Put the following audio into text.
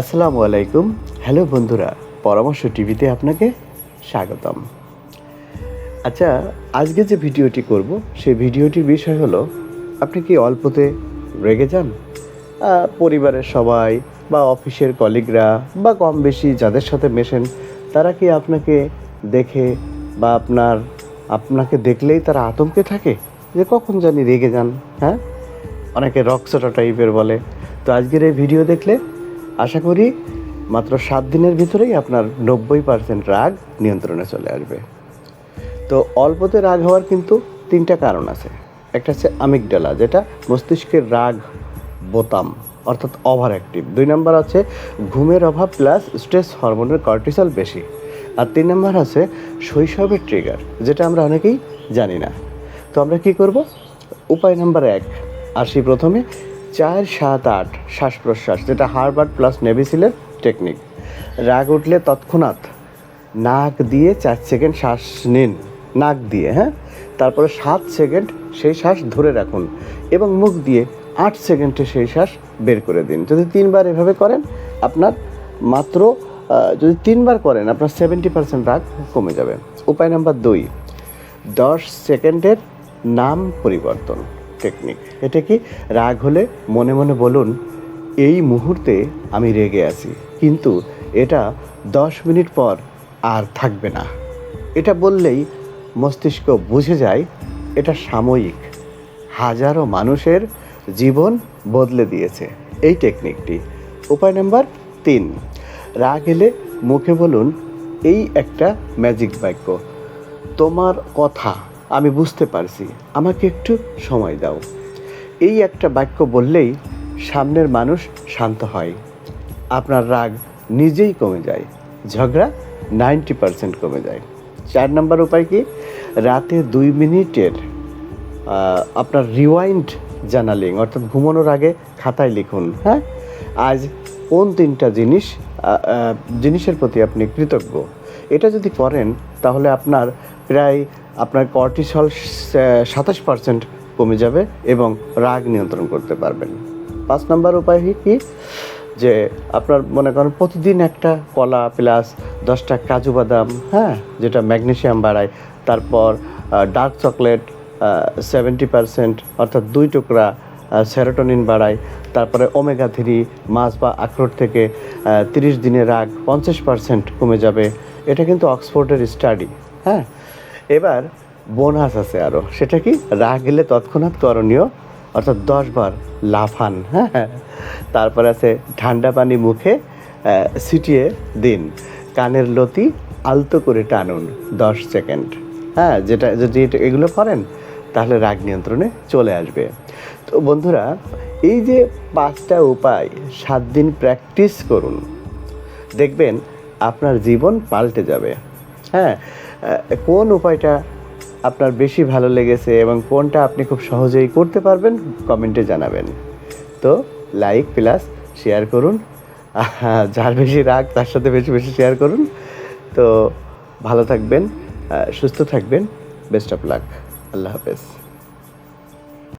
আসসালামু আলাইকুম। হ্যালো বন্ধুরা, পরামর্শ টিভিতে আপনাকে স্বাগতম। আচ্ছা আজকে যে ভিডিওটি করব সেই ভিডিওটির বিষয় হলো, আপনি কি অল্পতে রেগে যান? পরিবারের সবাই বা অফিসের কলিগরা বা কম বেশি যাদের সাথে মেশেন, তারা কি আপনাকে দেখে বা আপনার, আপনাকে দেখলেই তারা আতঙ্কে থাকে? যে কখন জানি রেগে যান হ্যাঁ? অনেকে রক্সটা টাইপের বলে। তো আজকের এই ভিডিও দেখলে আশা করি মাত্র সাত দিনের ভিতরেই আপনার নব্বই পার্সেন্ট রাগ নিয়ন্ত্রণে চলে আসবে। তো অল্পতে রাগ হওয়ার কিন্তু তিনটা কারণ আছে। একটা হচ্ছে আমিগডালা যেটা মস্তিষ্কের রাগ বোতাম, অর্থাৎ ওভার অ্যাক্টিভ দুই নম্বর আছে ঘুমের অভাব প্লাস স্ট্রেস হরমোনের কর্টিসল বেশি। আর তিন নম্বর আছে শৈশবের ট্রিগার যেটা আমরা অনেকেই জানি না। তো আমরা কি করব? উপায় নাম্বার এক আসি প্রথমে চার সাত আট শ্বাস প্রশ্বাস যেটা হার্বার্ট প্লাস নেভিসিলের টেকনিক। রাগ উঠলে তৎক্ষণাৎ নাক দিয়ে চার সেকেন্ড শ্বাস নিন। নাক দিয়ে হ্যাঁ? তারপরে সাত সেকেন্ড সেই শ্বাস ধরে রাখুন এবং মুখ দিয়ে আট সেকেন্ডে সেই শ্বাস বের করে দিন। যদি তিনবার এভাবে করেন, আপনার মাত্র যদি তিনবার করেন, আপনার সেভেন্টি পার্সেন্ট রাগ কমে যাবে। উপায় নাম্বার দুই, দশ সেকেন্ডের নাম পরিবর্তন। টেকনিক এটা কি? রাগ হলে মনে মনে বলুন, এই মুহূর্তে আমি রেগে আছি, কিন্তু এটা দশ মিনিট পর আর থাকবে না। এটা বললেই মস্তিষ্ক বুঝে যায়, এটা সাময়িক। হাজারো মানুষের জীবন বদলে দিয়েছে এই টেকনিকটি উপায় নাম্বার তিন, রাগ এলে মুখে বলুন, এই একটা ম্যাজিক বাক্য। তোমার কথা আমি বুঝতে পারছি। আমাকে একটু সময় দাও। এই একটা বাক্য বললেই সামনের মানুষ শান্ত হয়। আপনার রাগ নিজেই কমে যায়। ঝগড়া নাইনটি পার্সেন্ট কমে যায়। চার নম্বর উপায় কি? রাতে দুই মিনিটের আপনার রিওয়াইন্ড জার্নালিং অর্থাৎ ঘুমানোর আগে খাতায় লিখুন হ্যাঁ? আজ কোন তিনটা জিনিস জিনিসের প্রতি আপনি কৃতজ্ঞ? এটা যদি করেন, তাহলে আপনার প্রায় আপনার কর্টিসল সাতাশ পার্সেন্ট কমে যাবে এবং রাগ নিয়ন্ত্রণ করতে পারবেন। পাঁচ নম্বর উপায় কি? যে আপনার মনে করেন প্রতিদিন একটা কলা প্লাস দশটা কাজু বাদাম হ্যাঁ যেটা ম্যাগনেশিয়াম বাড়ায়। তারপর ডার্ক চকলেট সেভেন্টি পারসেন্ট অর্থাৎ দুই টুকরা সেরোটোনিন বাড়ায়। তারপরে ওমেগা থ্রি মাছ বা আখরোট থেকে তিরিশ দিনের রাগ পঞ্চাশ পার্সেন্ট কমে যাবে। এটা কিন্তু অক্সফোর্ডের স্টাডি হ্যাঁ? এবার বোনাস আছে আরও সেটা কি? রাগ গেলে তৎক্ষণাৎ করণীয়, অর্থাৎ দশ বার লাফান হ্যাঁ তারপরে আছে ঠান্ডা পানি মুখে ছিটিয়ে দিন। কানের লতি আলতো করে টানুন দশ সেকেন্ড হ্যাঁ যেটা যদি এগুলো করেন, তাহলে রাগ নিয়ন্ত্রণে চলে আসবে। তো বন্ধুরা, এই যে পাঁচটা উপায়, সাত দিন প্র্যাকটিস করুন। দেখবেন আপনার জীবন পাল্টে যাবে হ্যাঁ। কোন উপায়টা আপনার বেশি ভালো লেগেছে এবং কোনটা আপনি খুব সহজেই করতে পারবেন কমেন্টে জানাবেন। তো লাইক প্লাস শেয়ার করুন। যার বেশি রাগ, তার সাথে বেশি বেশি শেয়ার করুন। তো ভালো থাকবেন সুস্থ থাকবেন। Best of luck. আল্লাহ হাফেজ।